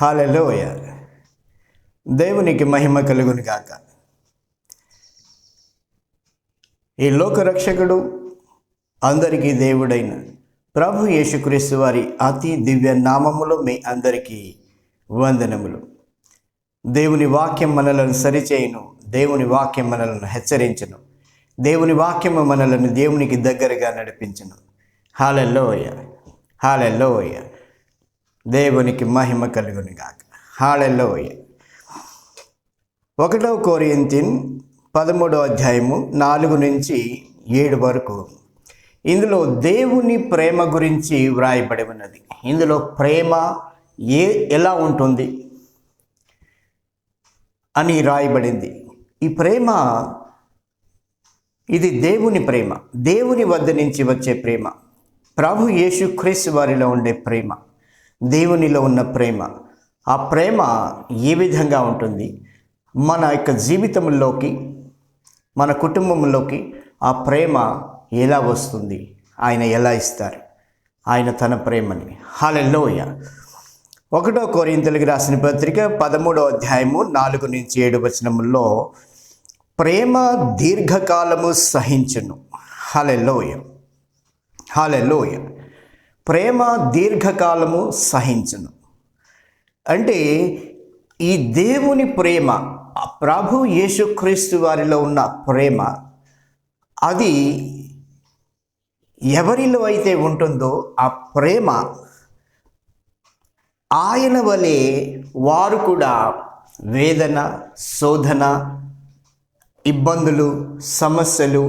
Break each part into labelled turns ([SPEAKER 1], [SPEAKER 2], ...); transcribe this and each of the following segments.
[SPEAKER 1] హాలెలోయ. దేవునికి మహిమ కలుగును గాక. ఈ లోక రక్షకుడు అందరికీ దేవుడైన ప్రభు యేసుక్రీస్తు వారి అతి దివ్య నామములో మీ అందరికీ వందనములు. దేవుని వాక్యం మనలను సరిచేయును దేవుని వాక్యం మనలను హెచ్చరించును దేవుని వాక్యము మనలను దేవునికి దగ్గరగా నడిపించును. హాలెల్లోయ హాలెల్లోయ దేవునికి మహిమ కలుగును గాక. హాలెల్లోయ ఒకటవ కోరియంతిన్ పదమూడవ అధ్యాయము నాలుగు నుంచి ఏడు వరకు ఇందులో దేవుని ప్రేమ గురించి వ్రాయబడి ఉన్నది. ఇందులో ప్రేమ ఏ ఎలా ఉంటుంది అని రాయబడింది. ఈ ప్రేమ ఇది దేవుని ప్రేమ. దేవుని వద్ద నుంచి వచ్చే ప్రేమ. ప్రభు యేసు క్రీస్తు వారిలో ఉండే ప్రేమ. దేవునిలో ఉన్న ప్రేమ. ఆ ప్రేమ ఏ విధంగా ఉంటుంది? మన యొక్క జీవితంలోకి మన కుటుంబంలోకి ఆ ప్రేమ ఎలా వస్తుంది? ఆయన ఎలా ఇస్తారు? ఆయన తన ప్రేమని. హాలెల్లోయ. ఒకటో కోరింతలకు రాసిన పత్రిక పదమూడో అధ్యాయము నాలుగు నుంచి ఏడు వచనముల్లో ప్రేమ దీర్ఘకాలము సహించును. హాలెల్లోయ. హలెలోయ ప్రేమ దీర్ఘకాలము సహించును. అంటే ఈ దేవుని ప్రేమ ఆ ప్రభు యేసుక్రీస్తు వారిలో ఉన్న ప్రేమ అది ఎవరిలో అయితే ఉంటుందో ఆ ప్రేమ ఆయన వలె వారు కూడా వేదన శోధన ఇబ్బందులు సమస్యలు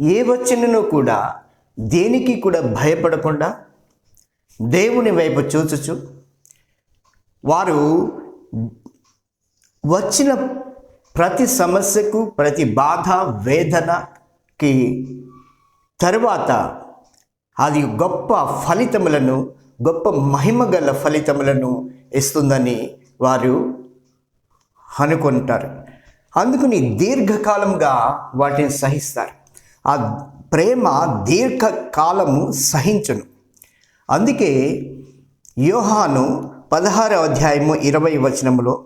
[SPEAKER 1] ఏ వచ్చినను కూడా దేనికి కూడా భయపడకుండా దేవుని వైపు చూచుచు వారు వచ్చిన ప్రతి సమస్యకు ప్రతి బాధ వేదనకి తరువాత అది గొప్ప ఫలితములను గొప్ప మహిమ గల ఫలితములను ఇస్తుందని వారు అనుకుంటారు. అందుకని దీర్ఘకాలంగా వాటిని సహిస్తారు. ఆ ప్రేమ దీర్ఘకాలము సహించును. అందుకే యోహాను పదహారవ అధ్యాయము ఇరవై వచనములో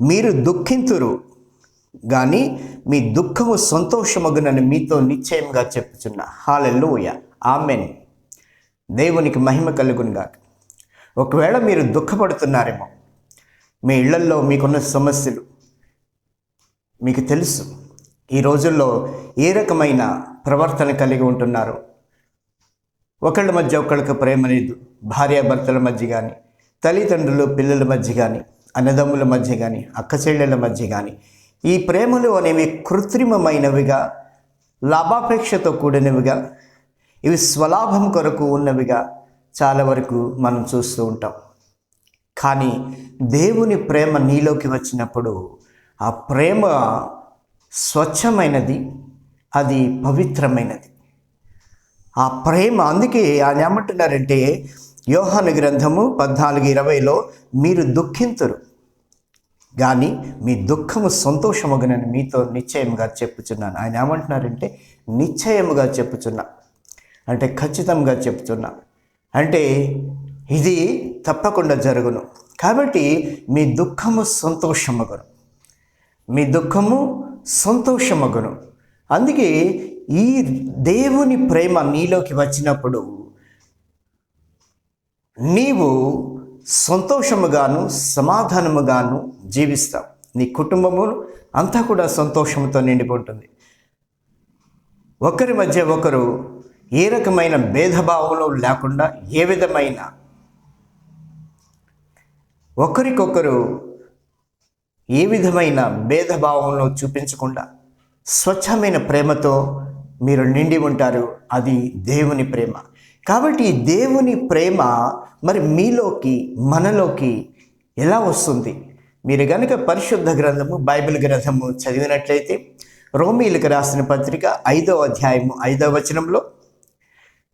[SPEAKER 1] మీరు దుఃఖింతురు కానీ మీ దుఃఖము సంతోషమగునని మీతో నిశ్చయంగా చెప్పుచున్నా. Hallelujah amen. దేవునికి మహిమ కలుగునుగా ఒకవేళ మీరు దుఃఖపడుతున్నారేమో మీ ఇళ్ళల్లో మీకున్న సమస్యలు మీకు తెలుసు. ఈ రోజుల్లో ఏ రకమైన ప్రవర్తన కలిగి ఉంటున్నారు ఒకళ్ళ మధ్య ఒకళ్ళకి ప్రేమ లేదు. భార్యాభర్తల మధ్య కానీ తల్లిదండ్రులు పిల్లల మధ్య కానీ అన్నదమ్ముల మధ్య కానీ అక్కచెల్లెళ్ళ మధ్య కానీ ఈ ప్రేమలు అనేవి కృత్రిమమైనవిగా లాభాపేక్షతో కూడినవిగా ఇవి స్వలాభం కొరకు ఉన్నవిగా చాలా వరకు మనం చూస్తూ ఉంటాం. కానీ దేవుని ప్రేమ నీలోకి వచ్చినప్పుడు ఆ ప్రేమ స్వచ్ఛమైనది అది పవిత్రమైనది. ఆ ప్రేమ అందుకే ఆయన ఏమంటున్నారంటే యోహాను గ్రంథము పద్నాలుగు ఇరవైలో మీరు దుఃఖింతురు కానీ మీ దుఃఖము సంతోషమగునని మీతో నిశ్చయముగా చెప్పుచున్నాను. ఆయన ఏమంటున్నారంటే నిశ్చయముగా చెప్పుచున్నా అంటే ఖచ్చితంగా చెప్తున్నా అంటే ఇది తప్పకుండా జరుగును. కాబట్టి మీ దుఃఖము సంతోషమగును మీ దుఃఖము సంతోషమగును. అందుకే ఈ దేవుని ప్రేమ నీలోకి వచ్చినప్పుడు నీవు సంతోషముగాను సమాధానముగాను జీవిస్తావు. నీ కుటుంబము అంతా కూడా సంతోషంతో నిండిపోతుంది. ఒకరి మధ్య ఒకరు ఏ రకమైన భేదభావంలో లేకుండా ఏ విధమైన ఒకరికొకరు ఏ విధమైన భేదభావంలో చూపించకుండా స్వచ్ఛమైన ప్రేమతో మీరు నిండి ఉంటారు. అది దేవుని ప్రేమ. కాబట్టి దేవుని ప్రేమ మరి మీలోకి మనలోకి ఎలా వస్తుంది? మీరు గనుక పరిశుద్ధ గ్రంథము బైబిల్ గ్రంథము చదివినట్లయితే రోమీలకు రాసిన పత్రిక ఐదవ అధ్యాయము ఐదవ వచనంలో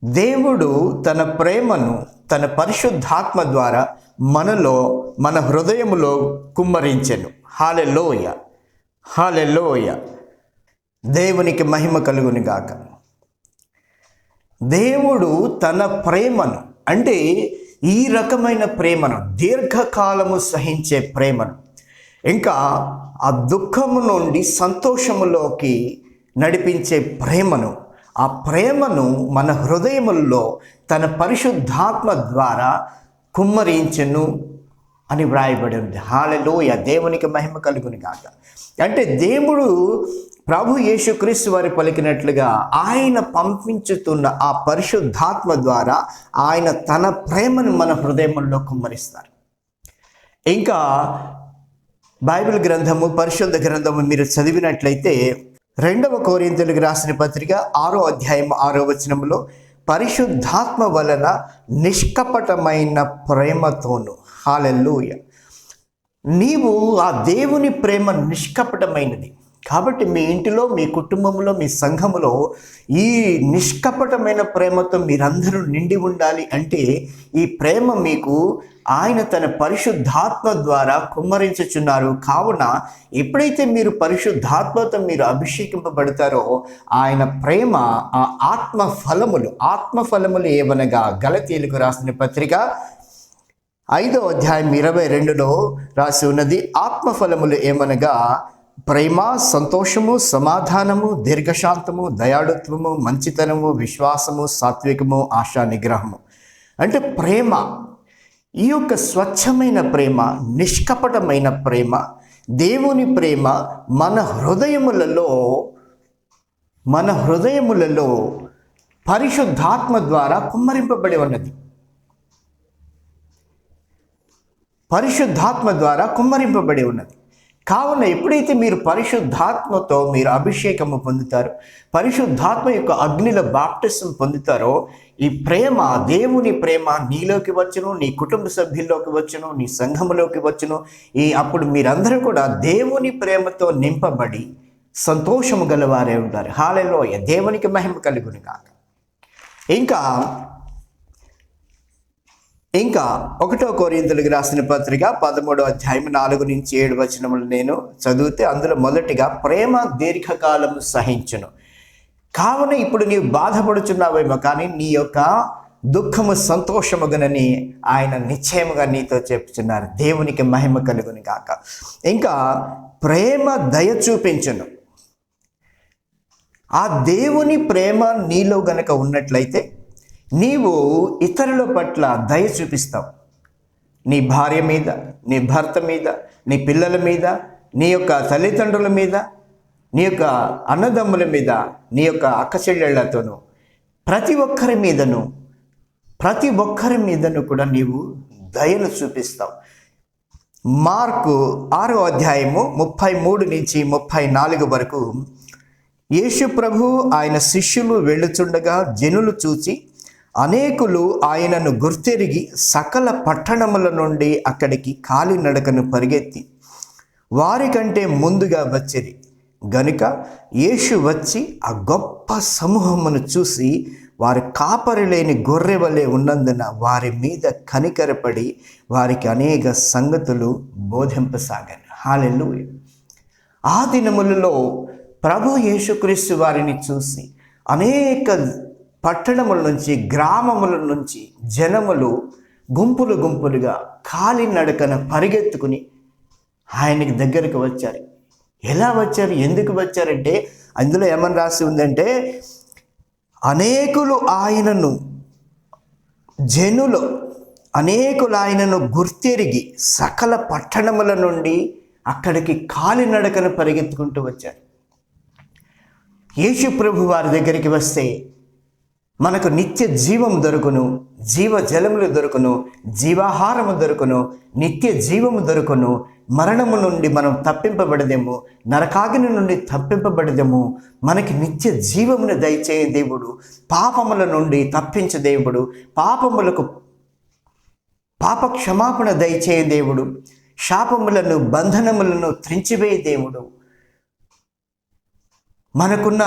[SPEAKER 1] దేవుడు తన ప్రేమను తన పరిశుద్ధాత్మ ద్వారా మనలో మన హృదయములో కుమ్మరించెను. హాలెలోయ. హాలెలోయ. దేవునికి మహిమ కలుగుని గాక దేవుడు తన ప్రేమను అంటే ఈ రకమైన ప్రేమను దీర్ఘకాలము సహించే ప్రేమను ఇంకా ఆ దుఃఖము నుండి సంతోషములోకి నడిపించే ప్రేమను ఆ ప్రేమను మన హృదయముల్లో తన పరిశుద్ధాత్మ ద్వారా కుమ్మరించెను అని వ్రాయబడి ఉంది హాలలోయ! దేవునికి మహిమ కలుగుని కాక అంటే దేవుడు ప్రభు యేసుక్రీస్తు వారి పలికినట్లుగా ఆయన పంపించుతున్న ఆ పరిశుద్ధాత్మ ద్వారా ఆయన తన ప్రేమను మన హృదయంలో కుమ్మరిస్తారు. ఇంకా బైబిల్ గ్రంథము పరిశుద్ధ గ్రంథము మీరు చదివినట్లయితే రెండవ కోరింతలకు రాసిన పత్రిక ఆరో అధ్యాయం ఆరో వచనంలో పరిశుద్ధాత్మ వలన నిష్కపటమైన ప్రేమతోను. హాలెల్లుయ. నీవు ఆ దేవుని ప్రేమ నిష్కపటమైనది. కాబట్టి మీ ఇంటిలో మీ కుటుంబంలో మీ సంఘములో ఈ నిష్కపటమైన ప్రేమతో మీరందరూ నిండి ఉండాలి అంటే ఈ ప్రేమ మీకు ఆయన తన పరిశుద్ధాత్మ ద్వారా కుమ్మరించుచున్నారు. కావున ఎప్పుడైతే మీరు పరిశుద్ధాత్మతో మీరు అభిషేకింపబడతారో ఆయన ప్రేమ ఆ ఆత్మ ఫలములు ఆత్మ ఫలములు ఏమనగా గలతీలకు రాసిన పత్రిక ఐదో అధ్యాయం ఇరవై రెండులో రాసి ఉన్నది ఆత్మఫలములు ఏమనగా ప్రేమ సంతోషము సమాధానము దీర్ఘశాంతము దయాళుత్వము మంచితనము విశ్వాసము సాత్వికము ఆశా నిగ్రహము. అంటే ప్రేమ ఈ యొక్క స్వచ్ఛమైన ప్రేమ నిష్కపటమైన ప్రేమ దేవుని ప్రేమ మన హృదయములలో మన హృదయములలో పరిశుద్ధాత్మ ద్వారా కుమ్మరింపబడి ఉన్నది. పరిశుద్ధాత్మ ద్వారా కుమ్మరింపబడి ఉన్నది. కావున ఎప్పుడైతే మీరు పరిశుద్ధాత్మతో మీరు అభిషేకము పొందుతారో పరిశుద్ధాత్మ యొక్క అగ్నిలో బాప్టిసం పొందుతారో ఈ ప్రేమ దేవుని ప్రేమ నీలోకి వచ్చును నీ కుటుంబ సభ్యుల్లోకి వచ్చును నీ సంఘములోకి వచ్చును. ఈ అప్పుడు మీరందరూ కూడా దేవుని ప్రేమతో నింపబడి సంతోషము గలవారే ఉంటారు. హాలలోయ. దేవునికి మహిమ కలుగును కాక ఇంకా ఇంకా ఒకటో కోరింతలకు రాసిన పత్రిక పదమూడో అధ్యాయం నాలుగు నుంచి ఏడు వచనములు నేను చదివితే అందులో మొదటిగా ప్రేమ దీర్ఘకాలము సహించును. కావున ఇప్పుడు నీవు బాధపడుచున్నావేమో కానీ నీ యొక్క దుఃఖము సంతోషముగనని ఆయన నిశ్చయముగా నీతో చెప్తున్నారు. దేవునికి మహిమ కలుగుని కాక ఇంకా ప్రేమ దయ చూపించును. ఆ దేవుని ప్రేమ నీలో గనక ఉన్నట్లయితే నీవు ఇతరుల పట్ల దయ చూపిస్తావు. నీ భార్య మీద నీ భర్త మీద నీ పిల్లల మీద నీ యొక్క తల్లిదండ్రుల మీద నీ యొక్క అన్నదమ్ముల మీద నీ యొక్క అక్కచెల్లెళ్ళతోనూ ప్రతి ఒక్కరి మీదను ప్రతి ఒక్కరి మీదను కూడా నీవు దయను చూపిస్తావు. మార్కు ఆరో అధ్యాయము ముప్పై మూడు నుంచి ముప్పై నాలుగు వరకు యేసు ప్రభు ఆయన శిష్యులు వెళ్ళుచుండగా జనులు చూచి అనేకులు ఆయనను గుర్తెరిగి సకల పట్టణముల నుండి అక్కడికి కాలినడకను పరిగెత్తి వారికంటే ముందుగా వచ్చిరి. గనుక యేసు వచ్చి ఆ గొప్ప సమూహమును చూసి వారి కాపరి లేని గొర్రె వలె ఉన్నందున వారి మీద కనికరపడి వారికి అనేక సంగతులు బోధింపసాగాను హాలెల్లు ఆ దినములలో ప్రభు యేసుక్రీస్తు వారిని చూసి అనేక పట్టణముల నుంచి గ్రామముల నుంచి జనములు గుంపులు గుంపులుగా కాలినడకన పరిగెత్తుకుని ఆయనకి దగ్గరకు వచ్చారు. ఎలా వచ్చారు? ఎందుకు వచ్చారంటే అందులో ఏమని రాసి ఉందంటే అనేకులు ఆయనను జనులు అనేకులు ఆయనను గుర్తెరిగి సకల పట్టణముల నుండి అక్కడికి కాలినడకను పరిగెత్తుకుంటూ వచ్చారు. యేసు ప్రభు వారి దగ్గరికి వస్తే మనకు నిత్య జీవం దొరుకును జీవ జలములు దొరుకును జీవాహారము దొరుకును నిత్య జీవము దొరుకును. మరణము నుండి మనం తప్పింపబడదేము నరకాగిని నుండి తప్పింపబడదేము. మనకి నిత్య జీవమును దయచేయ దేవుడు పాపముల నుండి తప్పించే దేవుడు పాపములకు పాప క్షమాపణ దయచేయ దేవుడు శాపములను బంధనములను త్రించివేయ దేవుడు. మనకున్న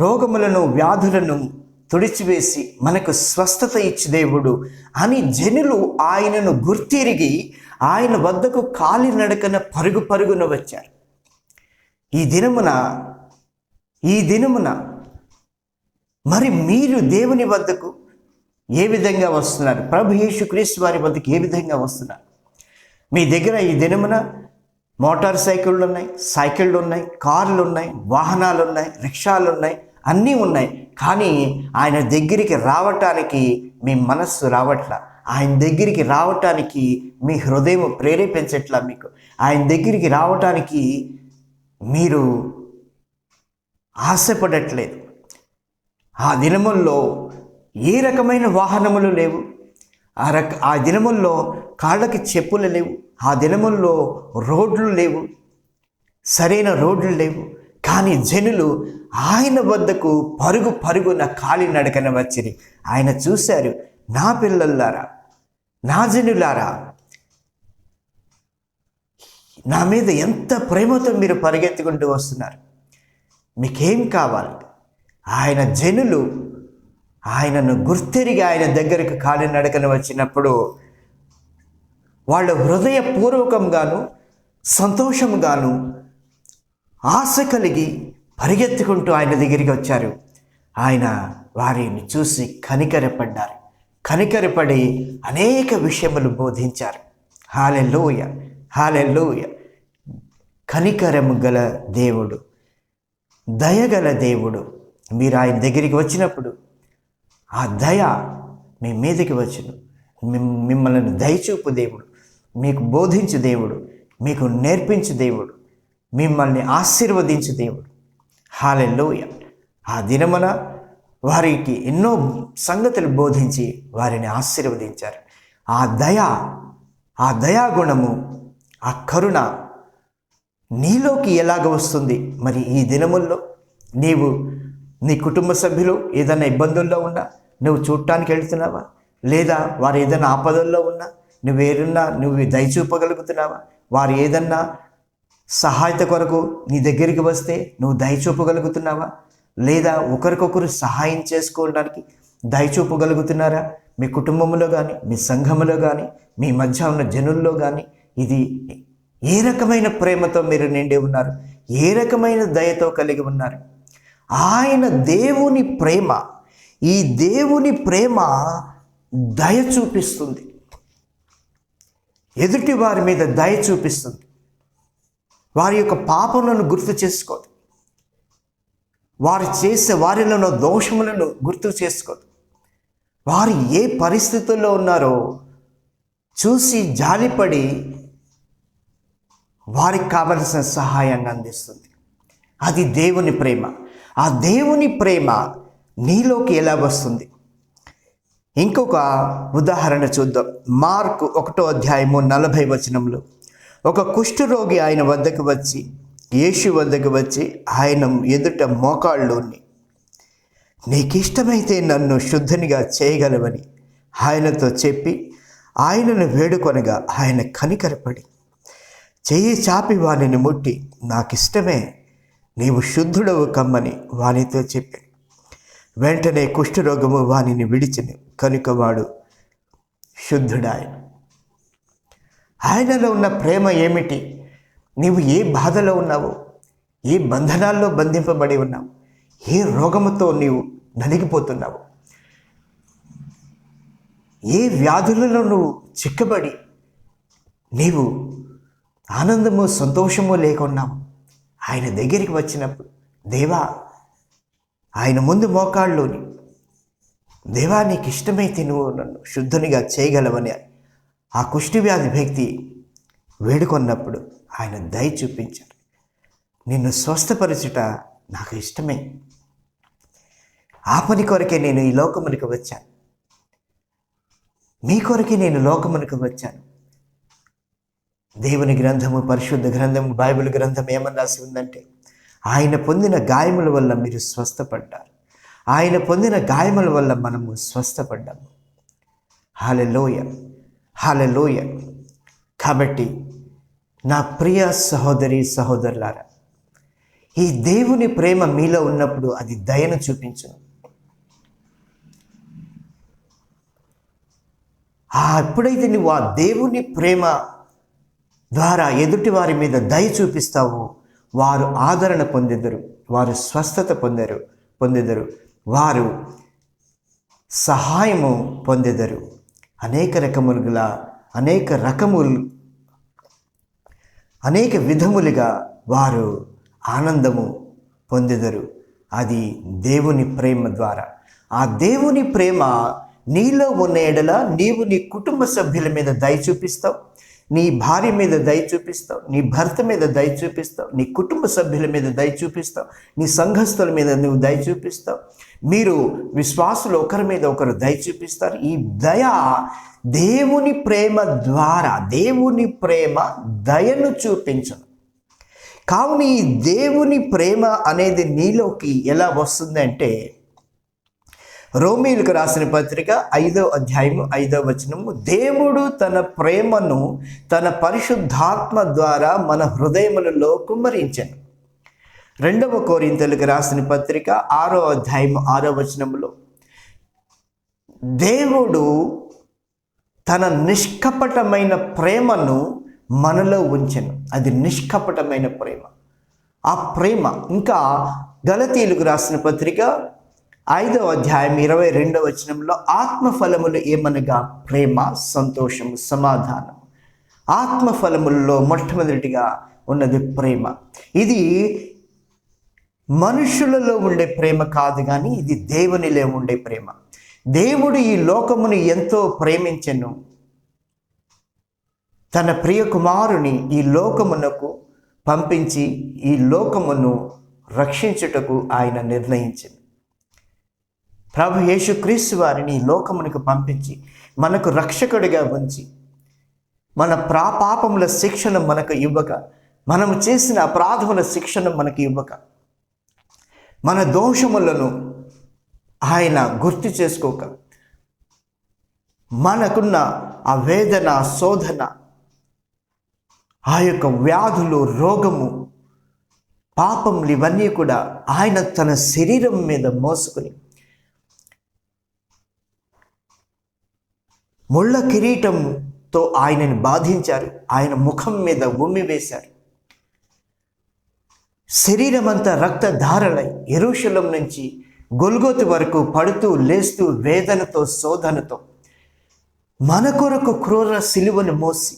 [SPEAKER 1] రోగములను వ్యాధులను తుడిచివేసి మనకు స్వస్థత ఇచ్చి దేవుడు. అని జనులు ఆయనను గుర్తిరిగి ఆయన వద్దకు కాలినడకన పరుగు పరుగున వచ్చారు. ఈ దినమున ఈ దినమున మరి మీరు దేవుని వద్దకు ఏ విధంగా వస్తున్నారు? ప్రభు యేసుక్రీస్తు వారి వద్దకు ఏ విధంగా వస్తున్నారు? మీ దగ్గర ఈ దినమున మోటార్ సైకిళ్ళు ఉన్నాయి సైకిళ్ళు ఉన్నాయి కార్లు ఉన్నాయి వాహనాలు ఉన్నాయి రిక్షాలు ఉన్నాయి అన్నీ ఉన్నాయి. కానీ ఆయన దగ్గరికి రావటానికి మీ మనస్సు రావట్లా. ఆయన దగ్గరికి రావటానికి మీ హృదయం ప్రేరేపించట్లా మీకు. ఆయన దగ్గరికి రావటానికి మీరు ఆశపడట్లేదు. ఆ దినముల్లో ఏ రకమైన వాహనములు లేవు. ఆ రక ఆ దినముల్లో కాళ్ళకి చెప్పులు లేవు. ఆ దినముల్లో రోడ్లు లేవు. సరైన రోడ్లు లేవు. కానీ జనులు ఆయన వద్దకు పరుగు పరుగున కాలి నడకన వచ్చిరి. ఆయన చూశారు నా పిల్లల్లారా నా జనులారా నా మీద ఎంత ప్రేమతో మీరు పరిగెత్తుకుంటూ వస్తున్నారు. మీకేం కావాలి? ఆయన జనులు ఆయనను గుర్తెరిగి ఆయన దగ్గరకు కాలి నడకన వచ్చినప్పుడు వాళ్ళ హృదయపూర్వకంగాను సంతోషంగాను ఆశ కలిగి పరిగెత్తుకుంటూ ఆయన దగ్గరికి వచ్చారు. ఆయన వారిని చూసి కనికరపడ్డారు. కనికరపడి అనేక విషయములు బోధించారు. హాలెల్లోయ హాలెల్లోయ కనికరము గల దేవుడు దయగల దేవుడు మీరు ఆయన దగ్గరికి వచ్చినప్పుడు ఆ దయ మీ మీదకి వచ్చును. మిమ్- మిమ్మల్ని దయచూపు దేవుడు మీకు బోధించు దేవుడు మీకు నేర్పించు దేవుడు మిమ్మల్ని ఆశీర్వదించు దేవుడు. హాలెల్లోయ ఆ దినమున వారికి ఎన్నో సంగతులు బోధించి వారిని ఆశీర్వదించారు. ఆ దయ ఆ దయాగుణము ఆ కరుణ నీలోకి ఎలాగ వస్తుంది? మరి ఈ దినముల్లో నీవు నీ కుటుంబ సభ్యులు ఏదైనా ఇబ్బందుల్లో ఉన్నా నువ్వు చూడటానికి వెళ్తున్నావా? లేదా వారు ఏదైనా ఆపదల్లో ఉన్నా నువ్వు ఏదన్నా నువ్వు దయచూపగలుగుతున్నావా వారు ఏదన్నా సహాయత కొరకు నీ దగ్గరికి వస్తే నువ్వు దయచూపగలుగుతున్నావా లేదా ఒకరికొకరు సహాయం చేసుకోవడానికి దయచూపగలుగుతున్నారా మీ కుటుంబంలో కానీ మీ సంఘములో కానీ మీ మధ్య ఉన్న జనుల్లో కానీ ఇది ఏ రకమైన ప్రేమతో మీరు నిండి ఉన్నారు? ఏ రకమైన దయతో కలిగి ఉన్నారు? ఆయన దేవుని ప్రేమ ఈ దేవుని ప్రేమ దయ చూపిస్తుంది. ఎదుటి వారి మీద దయ చూపిస్తుంది. వారి యొక్క పాపములను గుర్తు చేసుకోదు. వారు చేసే వారిలో ఉన్న దోషములను గుర్తు చేసుకోదు. వారు ఏ పరిస్థితుల్లో ఉన్నారో చూసి జాలిపడి వారికి కావలసిన సహాయాన్ని అందిస్తుంది. అది దేవుని ప్రేమ. ఆ దేవుని ప్రేమ నీలోకి ఎలా వస్తుంది? ఇంకొక ఉదాహరణ చూద్దాం. మార్కు ఒకటో అధ్యాయము నలభై వచనంలో ఒక కుష్ఠరోగి ఆయన వద్దకు వచ్చి యేసు వద్దకు వచ్చి ఆయన ఎదుట మోకాళ్ళుని నీకిష్టమైతే నన్ను శుద్ధనిగా చేయగలవని ఆయనతో చెప్పి ఆయనను వేడుకొనగా ఆయన కనికరపడి చెయ్యి చాపి వానిని ముట్టి నాకిష్టమే నీవు శుద్ధుడవు కమ్మని వానితో చెప్పాడు వెంటనే కుష్ఠరోగము వానిని విడిచిను కనుక వాడు శుద్ధుడాయన. ఆయనలో ఉన్న ప్రేమ ఏమిటి? నీవు ఏ బాధలో ఉన్నావు? ఏ బంధనాల్లో బంధింపబడి ఉన్నావు? ఏ రోగముతో నీవు నలిగిపోతున్నావు? ఏ వ్యాధులలో నువ్వు చిక్కబడి నీవు ఆనందము సంతోషము లేకున్నావు ఆయన దగ్గరికి వచ్చినప్పుడు దేవా ఆయన ముందు మోకాళ్ళలోని దేవా నీకు ఇష్టమైతే నువ్వు నన్ను శుద్ధునిగా చేయగలవని ఆ కుష్టివ్యాధి వ్యక్తి వేడుకొన్నప్పుడు ఆయన దయ చూపించాడు నిన్ను స్వస్థపరచుట నాకు ఇష్టమే. ఆ పని కొరకే నేను ఈ లోకమునికి వచ్చాను. మీ కొరకే నేను లోకమునికి వచ్చాను. దేవుని గ్రంథము పరిశుద్ధ గ్రంథము బైబిల్ గ్రంథం ఏమని రాసి ఉందంటే ఆయన పొందిన గాయముల వల్ల మీరు స్వస్థపడ్డారు. ఆయన పొందిన గాయముల వల్ల మనము స్వస్థపడ్డాము. హాలెలోయ హాలలోయ కాబట్టి నా ప్రియ సహోదరి సహోదరులారా ఈ దేవుని ప్రేమ మీలో ఉన్నప్పుడు అది దయను చూపించును. ఆ ఎప్పుడైతే నువ్వు ఆ దేవుని ప్రేమ ద్వారా ఎదుటి వారి మీద దయ చూపిస్తావో వారు ఆదరణ పొందెదరు వారు స్వస్థత పొందరు పొందెదరు వారు సహాయము పొందెదరు. అనేక రకములుగా అనేక రకములు అనేక విధములుగా వారు ఆనందము పొందెదరు. అది దేవుని ప్రేమ ద్వారా. ఆ దేవుని ప్రేమ నీలో ఉన్న ఎడల నీవు నీ కుటుంబ సభ్యుల మీద దయ చూపిస్తావు. నీ భార్య మీద దయ చూపిస్తావు. నీ భర్త మీద దయ చూపిస్తావు. నీ కుటుంబ సభ్యుల మీద దయ చూపిస్తావు. నీ సంఘస్థుల మీద నువ్వు దయ చూపిస్తావు. మీరు విశ్వాసులు ఒకరి మీద ఒకరు దయ చూపిస్తారు. ఈ దయ దేవుని ప్రేమ ద్వారా దేవుని ప్రేమ దయను చూపించను కావున ఈ దేవుని ప్రేమ అనేది నీలోకి ఎలా వస్తుందంటే రోమీలకు రాసిన పత్రిక ఐదో అధ్యాయము ఐదో వచనము దేవుడు తన ప్రేమను తన పరిశుద్ధాత్మ ద్వారా మన హృదయములలో కుమ్మరించాను రెండవ కోరింతలకు రాసిన పత్రిక ఆరో అధ్యాయము ఆరో వచనములో దేవుడు తన నిష్కపటమైన ప్రేమను మనలో ఉంచెను. అది నిష్కపటమైన ప్రేమ. ఆ ప్రేమ ఇంకా గలతీయులకు రాసిన పత్రిక ఐదవ అధ్యాయం ఇరవై రెండవ వచనంలో ఆత్మఫలములు ఏమనగా ప్రేమ సంతోషము సమాధానం ఆత్మఫలముల్లో మొట్టమొదటిగా ఉన్నది ప్రేమ. ఇది మనుషులలో ఉండే ప్రేమ కాదు కానీ ఇది దేవునిలో ఉండే ప్రేమ. దేవుడు ఈ లోకమును ఎంతో ప్రేమించెను. తన ప్రియ కుమారుని ఈ లోకమునకు పంపించి ఈ లోకమును రక్షించుటకు ఆయన నిర్ణయించింది ప్రభు యేసుక్రీస్తు వారిని ఈ లోకమునకు పంపించి మనకు రక్షకుడిగా ఉంచి మన ప్రాపాపముల శిక్షను మనకు ఇవ్వక మనము చేసిన అపరాధముల శిక్షను మనకు ఇవ్వక మన దోషములను ఆయన గుర్తు చేసుకోక మనకున్న ఆ వేదన శోధన ఆ యొక్క వ్యాధులు రోగము పాపములు ఇవన్నీ కూడా ఆయన తన శరీరం మీద మోసుకుని ముళ్ళ కిరీటంతో ఆయనని బాధించారు. ఆయన ముఖం మీద ఉమ్మి వేశారు. శరీరమంతా రక్తధారలై ఎరుషలం నుంచి గొల్గోతు వరకు పడుతూ లేస్తూ వేదనతో శోధనతో. మన కొరకు క్రూర సిలువను మోసి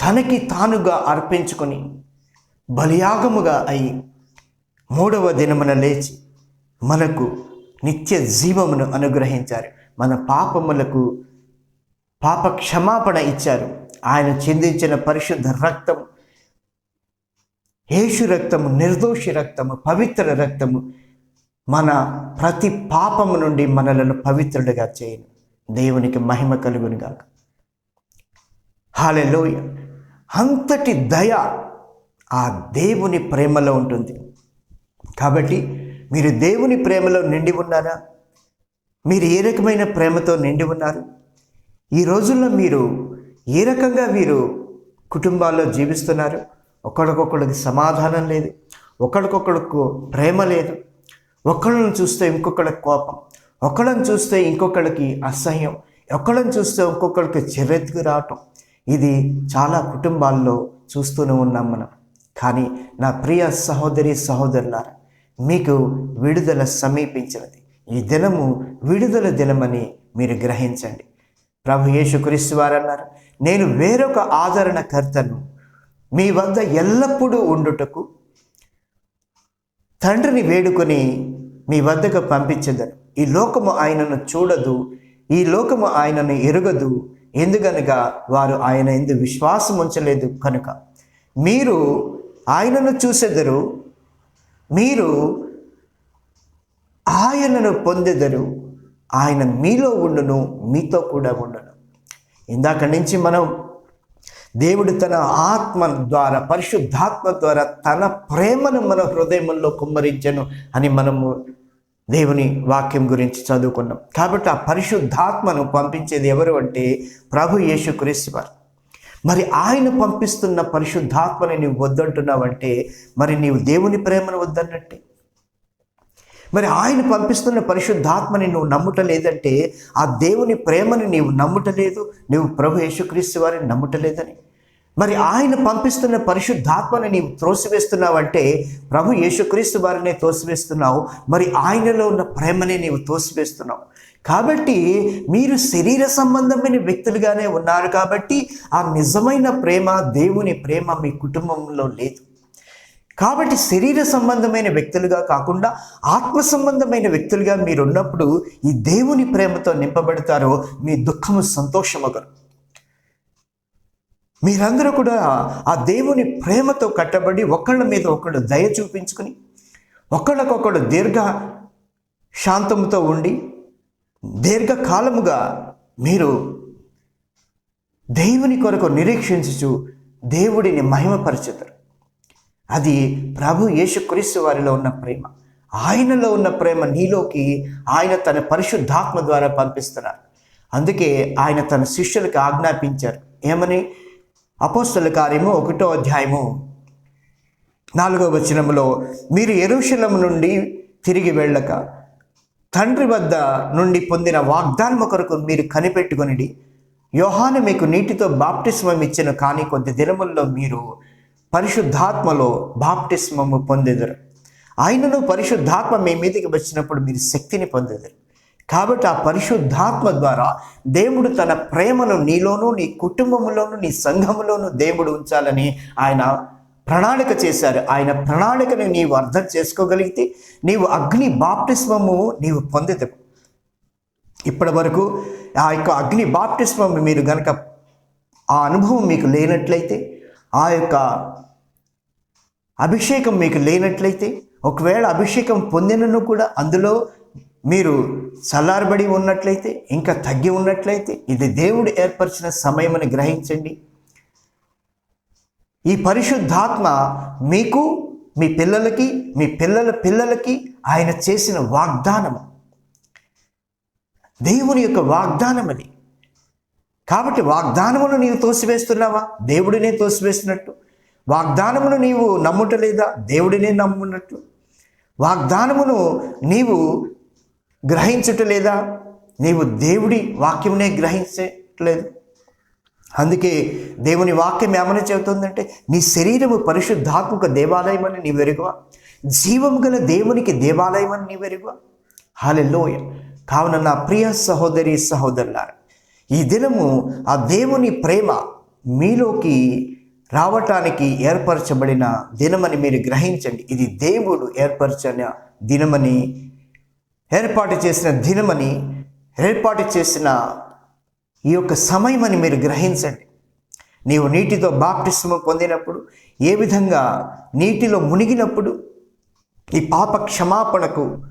[SPEAKER 1] తనకి తానుగా అర్పించుకొని బలియాగముగా అయి మూడవ దినమున లేచి మనకు నిత్య జీవమును అనుగ్రహించారు. మన పాపములకు పాప క్షమాపణ ఇచ్చారు. ఆయన చెందించిన పరిశుద్ధ రక్తం యేసు రక్తము నిర్దోషి రక్తము పవిత్ర రక్తము మన ప్రతి పాపము నుండి మనలను పవిత్రుడిగా చేయను. దేవునికి మహిమ కలుగును గాక. హాలెలోయ అంతటి దయ ఆ దేవుని ప్రేమలో ఉంటుంది. కాబట్టి మీరు దేవుని ప్రేమలో నిండి ఉన్నారా? మీరు ఏ రకమైన ప్రేమతో నిండి ఉన్నారు? ఈ రోజుల్లో మీరు ఏ రకంగా మీరు కుటుంబాల్లో జీవిస్తున్నారు? ఒకరికొకరికి సమాధానం లేదు ఒకరికొకరికి ప్రేమ లేదు. ఒకళ్ళని చూస్తే ఇంకొకరికి కోపం ఒకళ్ళని చూస్తే ఇంకొకరికి అసహ్యం ఒకళ్ళని చూస్తే ఇంకొకరికి చిరెత్తుకు రావటం. ఇది చాలా కుటుంబాల్లో చూస్తూనే ఉన్నాం మనం. కానీ నా ప్రియ సహోదరి సహోదరులారా మీకు విడుదల సమీపించినది. ఈ దినము విడుదల దినమని మీరు గ్రహించండి. ప్రభు యేసుక్రీస్తు వారు అన్నారు నేను వేరొక ఆదరణకర్తను మీ వద్ద ఎల్లప్పుడూ ఉండుటకు తండ్రిని వేడుకొని మీ వద్దకు పంపించదను. ఈ లోకము ఆయనను చూడదు ఈ లోకము ఆయనను ఎరుగదు. ఎందుకనగా వారు ఆయన ఎందు విశ్వాసం ఉంచలేదు కనుక. మీరు ఆయనను చూసెదరు మీరు ఆయనను పొందెదరు ఆయన మీలో ఉండును మీతో కూడా ఉండును. ఇందాక నుంచి మనం దేవుడు తన ఆత్మ ద్వారా పరిశుద్ధాత్మ ద్వారా తన ప్రేమను మన హృదయంలో కుమ్మరించను అని మనము దేవుని వాక్యం గురించి చదువుకున్నాం. కాబట్టి ఆ పరిశుద్ధాత్మను పంపించేది ఎవరు అంటే ప్రభు యేసు వారు. మరి ఆయన పంపిస్తున్న పరిశుద్ధాత్మని నీవు వద్దంటున్నావంటే మరి నీవు దేవుని ప్రేమను వద్దన్నట్టే. మరి ఆయన పంపిస్తున్న పరిశుద్ధాత్మని నువ్వు నమ్ముట లేదంటే ఆ దేవుని ప్రేమని నీవు నమ్ముటలేదు నువ్వు ప్రభు యేసుక్రీస్తు వారిని నమ్ముటలేదని. మరి ఆయన పంపిస్తున్న పరిశుద్ధాత్మని నీవు త్రోసివేస్తున్నావంటే ప్రభు యేసుక్రీస్తు వారినే తోసివేస్తున్నావు మరి ఆయనలో ఉన్న ప్రేమని నీవు తోసివేస్తున్నావు కాబట్టి మీరు శరీర సంబంధమైన వ్యక్తులుగానే ఉన్నారు కాబట్టి ఆ నిజమైన ప్రేమ దేవుని ప్రేమ మీ కుటుంబంలో లేదు. కాబట్టి శరీర సంబంధమైన వ్యక్తులుగా కాకుండా ఆత్మ సంబంధమైన వ్యక్తులుగా మీరున్నప్పుడు ఈ దేవుని ప్రేమతో నింపబడతారో మీ దుఃఖము సంతోషమగరు. మీరందరూ కూడా ఆ దేవుని ప్రేమతో కట్టబడి ఒకళ్ళ మీద ఒకళ్ళు దయ చూపించుకుని ఒకళ్ళకొకళ్ళు దీర్ఘ శాంతముతో ఉండి దీర్ఘకాలముగా మీరు దేవుని కొరకు నిరీక్షించుచు దేవుడిని మహిమపరచుతారు అది ప్రభు యేసుక్రీస్తు వారిలో ఉన్న ప్రేమ. ఆయనలో ఉన్న ప్రేమ నీలోకి ఆయన తన పరిశుద్ధాత్మ ద్వారా పంపిస్తున్నారు. అందుకే ఆయన తన శిష్యులకు ఆజ్ఞాపించారు. ఏమని? అపోస్తల కార్యము ఒకటో అధ్యాయము నాలుగో వచనంలో మీరు ఎరుషలము నుండి తిరిగి వెళ్ళక తండ్రి వద్ద నుండి పొందిన వాగ్దానం కొరకు మీరు కనిపెట్టుకొనిడి. యోహాను మీకు నీటితో బాప్టిస్మం ఇచ్చిన కానీ కొద్ది దినముల్లో మీరు పరిశుద్ధాత్మలో బాప్టిస్మము పొందెదరు. ఆయనను పరిశుద్ధాత్మ మీ మీదకి వచ్చినప్పుడు మీరు శక్తిని పొందెదరు. కాబట్టి ఆ పరిశుద్ధాత్మ ద్వారా దేవుడు తన ప్రేమను నీలోనూ నీ కుటుంబంలోనూ నీ సంఘములోనూ దేవుడు ఉంచాలని ఆయన ప్రణాళిక చేశారు. ఆయన ప్రణాళికను నీవు అర్థం చేసుకోగలిగితే నీవు అగ్ని బాప్టిస్మము నీవు పొందుతావు ఇప్పటి వరకు ఆ యొక్క అగ్ని బాప్టిస్మం మీరు గనక ఆ అనుభవం మీకు లేనట్లయితే ఆ యొక్క అభిషేకం మీకు లేనట్లయితే ఒకవేళ అభిషేకం పొందినను కూడా అందులో మీరు చల్లారబడి ఉన్నట్లయితే ఇంకా తగ్గి ఉన్నట్లయితే ఇది దేవుడు ఏర్పరిచిన సమయమని గ్రహించండి. ఈ పరిశుద్ధాత్మ మీకు మీ పిల్లలకి మీ పిల్లల పిల్లలకి ఆయన చేసిన వాగ్దానము. దేవుని యొక్క వాగ్దానం అది కాబట్టి వాగ్దానమును నీవు తోసివేస్తున్నావా? దేవుడినే తోసివేస్తున్నట్టు. వాగ్దానమును నీవు నమ్ముటలేదా దేవుడినే నమ్మున్నట్టు వాగ్దానమును నీవు గ్రహించుటలేదా నీవు దేవుడి వాక్యమునే గ్రహించట్లేదు. అందుకే దేవుని వాక్యం ఏమని చెబుతుందంటే నీ శరీరము పరిశుద్ధాత్మక దేవాలయం అని నీ వెరుగువా జీవం గల దేవునికి దేవాలయం అని నీ వెరుగువా హాలెల్లోయ. కావున నా ప్రియ సహోదరి సహోదరులారా ఈ దినము ఆ దేవుని ప్రేమ మీలోకి రావటానికి ఏర్పరచబడిన దినమని మీరు గ్రహించండి. ఇది దేవుడు ఏర్పరచిన దినమని ఏర్పాటు చేసిన దినమని ఏర్పాటు చేసిన ఈ యొక్క సమయమని మీరు గ్రహించండి. నీవు నీటితో బాప్టిస్మ పొందినప్పుడు ఏ విధంగా నీటిలో మునిగినప్పుడు ఈ పాప క్షమాపణకు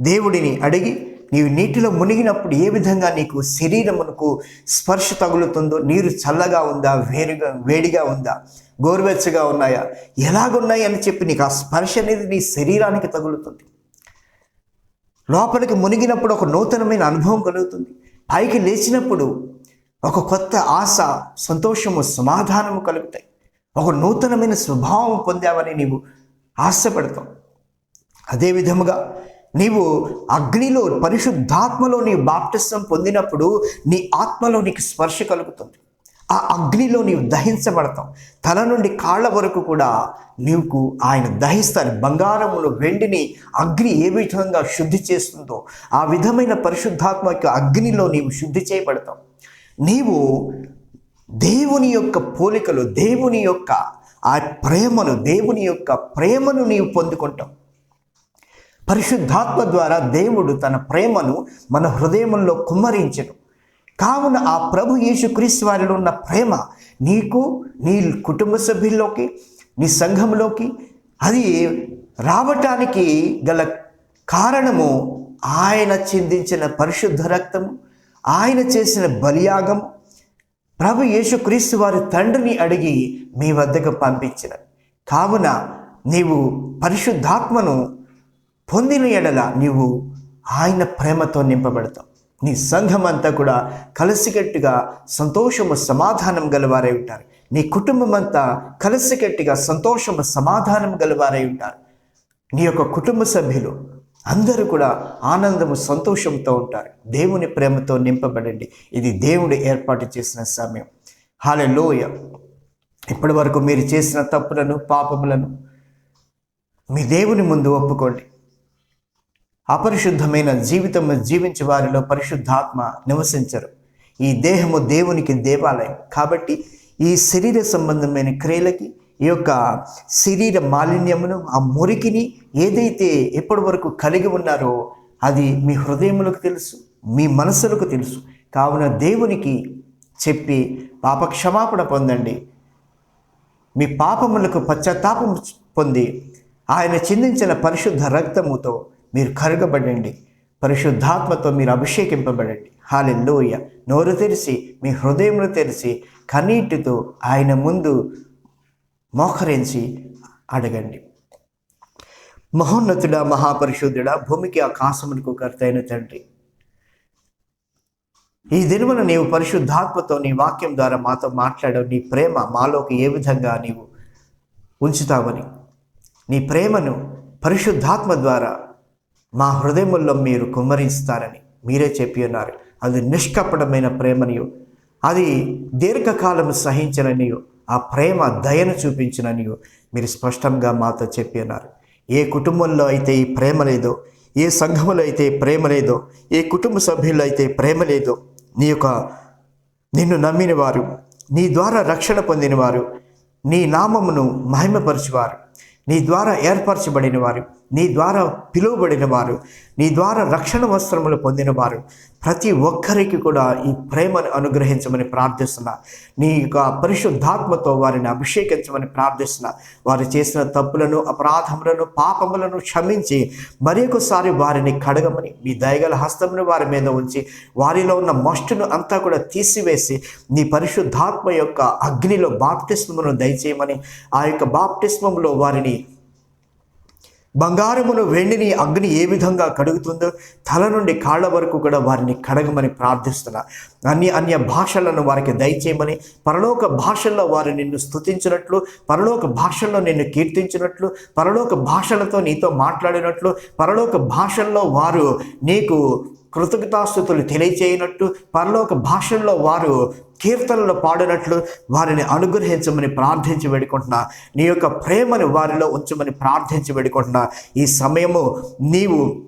[SPEAKER 1] దేవుడిని అడిగి నీవు నీటిలో మునిగినప్పుడు ఏ విధంగా నీకు శరీరమునకు స్పర్శ తగులుతుందో నీరు చల్లగా ఉందా వేరుగా వేడిగా ఉందా గోరువెచ్చగా ఉన్నాయా ఎలాగున్నాయి అని చెప్పి నీకు ఆ స్పర్శ అనేది నీ శరీరానికి తగులుతుంది. లోపలికి మునిగినప్పుడు ఒక నూతనమైన అనుభవం కలుగుతుంది. పైకి లేచినప్పుడు ఒక కొత్త ఆశ సంతోషము సమాధానము కలుగుతాయి. ఒక నూతనమైన స్వభావం పొందావని నీవు ఆశపడతావు. అదే విధముగా నీవు అగ్నిలో పరిశుద్ధాత్మలో నీ బాప్టిసం పొందినప్పుడు నీ ఆత్మలో నీకు స్పర్శ కలుగుతుంది. ఆ అగ్నిలో నీవు దహించబడతావు. తల నుండి కాళ్ళ వరకు కూడా నీకు ఆయన దహిస్తాను బంగారమును వెండిని అగ్ని ఏ విధంగా శుద్ధి చేస్తుందో ఆ విధమైన పరిశుద్ధాత్మ యొక్క అగ్నిలో నీవు శుద్ధి చేయబడతావు. నీవు దేవుని యొక్క పోలికలు దేవుని యొక్క ఆ ప్రేమను దేవుని యొక్క ప్రేమను నీవు పొందుకుంటావు. పరిశుద్ధాత్మ ద్వారా దేవుడు తన ప్రేమను మన హృదయంలో కుమ్మరించను. కావున ఆ ప్రభు యేసుక్రీస్తు వారిలో ఉన్న ప్రేమ నీకు నీ కుటుంబ సభ్యుల్లోకి నీ సంఘంలోకి అది రావటానికి గల కారణము ఆయన చిందించిన పరిశుద్ధ రక్తము ఆయన చేసిన బలియాగము. ప్రభు యేసుక్రీస్తు వారి తండ్రిని అడిగి మీ వద్దకు పంపించిన. కావున నీవు పరిశుద్ధాత్మను పొందిన ఎడల నీవు ఆయన ప్రేమతో నింపబడతావు. నీ సంఘం అంతా కూడా కలిసికట్టుగా సంతోషము సమాధానం గలవారై ఉంటారు. నీ కుటుంబం అంతా కలిసికట్టుగా సంతోషము సమాధానం గలవారై ఉంటారు. నీ యొక్క కుటుంబ సభ్యులు అందరూ కూడా ఆనందము సంతోషంతో ఉంటారు. దేవుని ప్రేమతో నింపబడండి. ఇది దేవుడు ఏర్పాటు చేసిన సమయం. హాలే లోయ ఇప్పటి వరకు మీరు చేసిన తప్పులను పాపములను మీ దేవుని ముందు ఒప్పుకోండి. అపరిశుద్ధమైన జీవితం జీవించే వారిలో పరిశుద్ధాత్మ నివసించరు. ఈ దేహము దేవునికి దేవాలయం. కాబట్టి ఈ శరీర సంబంధమైన క్రియలకి ఈ యొక్క శరీర మాలిన్యమును ఆ మురికిని ఏదైతే ఎప్పటి వరకు కలిగి ఉన్నారో అది మీ హృదయములకు తెలుసు మీ మనసులకు తెలుసు. కావున దేవునికి చెప్పి పాప క్షమాపణ పొందండి. మీ పాపములకు పశ్చాత్తాపం పొంది ఆయన చిందించిన పరిశుద్ధ రక్తముతో మీరు కరగబడండి. పరిశుద్ధాత్మతో మీరు అభిషేకింపబడండి. హాలెల్లోయ. నోరు తెరిచి మీ హృదయంను తెరిచి కన్నీటితో ఆయన ముందు మోకరించి అడగండి. మహోన్నతుడ మహాపరిశుద్ధుడ భూమికి ఆకాశమునకు కర్తైన తండ్రి. ఈ దినమున నీవు పరిశుద్ధాత్మతో నీ వాక్యం ద్వారా మాతో మాట్లాడవు. నీ ప్రేమ మాలోకి ఏ విధంగా నీవు ఉంచుతావని. నీ ప్రేమను పరిశుద్ధాత్మ ద్వారా మా హృదయముల్లో మీరు కుమరిస్తారని మీరే చెప్పి ఉన్నారు. అది నిష్కపటమైన ప్రేమనియు. అది దీర్ఘకాలం సహించననియు. ఆ ప్రేమ దయను చూపించననియు. మీరు స్పష్టంగా మాతో చెప్పి ఉన్నారు. ఏ కుటుంబంలో అయితే ఈ ప్రేమ లేదో ఏ సంఘములో అయితే ప్రేమ లేదో ఏ కుటుంబ సభ్యుల్లో అయితే ప్రేమ లేదో నీ యొక్క నిన్ను నమ్మిన వారు నీ ద్వారా రక్షణ పొందిన వారు నీ నామమును మహిమపరిచేవారు నీ ద్వారా ఏర్పరచబడిన వారు నీ ద్వారా పిలువబడిన వారు. నీ ద్వారా రక్షణ వస్త్రములు పొందిన వారు ప్రతి ఒక్కరికి కూడా ఈ ప్రేమను అనుగ్రహించమని ప్రార్థిస్తున్నా. నీ యొక్క పరిశుద్ధాత్మతో వారిని అభిషేకించమని ప్రార్థిస్తున్నా. వారు చేసిన తప్పులను అపరాధములను పాపములను క్షమించి మరి ఒకసారి వారిని కడగమని మీ దయగల హస్తమును వారి మీద ఉంచి వారిలో ఉన్న మస్టును అంతా కూడా తీసివేసి నీ పరిశుద్ధాత్మ యొక్క అగ్నిలో బాప్టిస్మమును దయచేయమని ఆ యొక్క బాప్టిస్మంలో వారిని బంగారమును వెండిని అగ్ని ఏ విధంగా కడుగుతుందో తల నుండి కాళ్ళ వరకు కూడా వారిని కడగమని ప్రార్థిస్తున్నా. అన్ని అన్య భాషలను వారికి దయచేయమని పరలోక భాషల్లో వారు నిన్ను స్తుతించినట్లు పరలోక భాషల్లో నిన్ను కీర్తించినట్లు పరలోక భాషలతో నీతో మాట్లాడినట్లు పరలోక భాషల్లో వారు నీకు కృతజ్ఞతాస్థుతులు తెలియచేయనట్టు పరలోక భాషల్లో వారు కీర్తనలు పాడినట్లు వారిని అనుగ్రహించమని ప్రార్థించి వేడుకుంటున్నా. నీ యొక్క ప్రేమను వారిలో ఉంచమని ప్రార్థించి వేడుకుంటున్నా. ఈ సమయము నీవు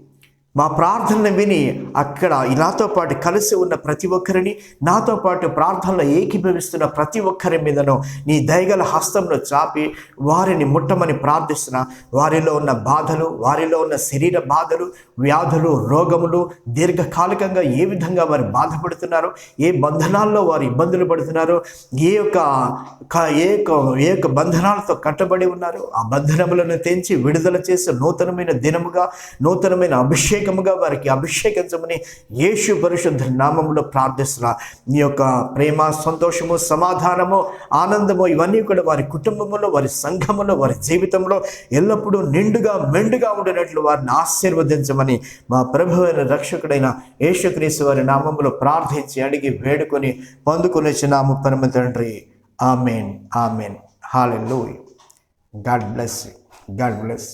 [SPEAKER 1] మా ప్రార్థనలు విని అక్కడ నాతో పాటు కలిసి ఉన్న ప్రతి ఒక్కరిని నాతో పాటు ప్రార్థనలో ఏకీభవిస్తున్న ప్రతి ఒక్కరి మీదను నీ దయగల హస్తంలో చాపి వారిని ముట్టమని ప్రార్థిస్తున్న. వారిలో ఉన్న బాధలు వారిలో ఉన్న శరీర బాధలు వ్యాధులు రోగములు దీర్ఘకాలికంగా ఏ విధంగా వారు బాధపడుతున్నారో ఏ బంధనాల్లో వారు ఇబ్బందులు పడుతున్నారు ఏ యొక్క ఏ యొక్క ఏ యొక్క బంధనాలతో కట్టబడి ఉన్నారు ఆ బంధనములను తెంచి విడుదల చేసి నూతనమైన దినముగా నూతనమైన అభిషేకముగా వారికి అభిషేకించమని యేసు పరిశుద్ధ నామములో ప్రార్థిస్తున్నా. నీ యొక్క ప్రేమ సంతోషము సమాధానము ఆనందము ఇవన్నీ కూడా వారి కుటుంబంలో వారి సంఘములో వారి జీవితంలో ఎల్లప్పుడూ నిండుగా మెండుగా ఉండినట్లు వారిని ఆశీర్వదించమని మా ప్రభువైన రక్షకుడైన యేసుక్రీస్తు వారి నామములో ప్రార్థించి అడిగి వేడుకొని పొందుకొని నామ పరమ తండ్రి amen amen. Hallelujah. God bless God bless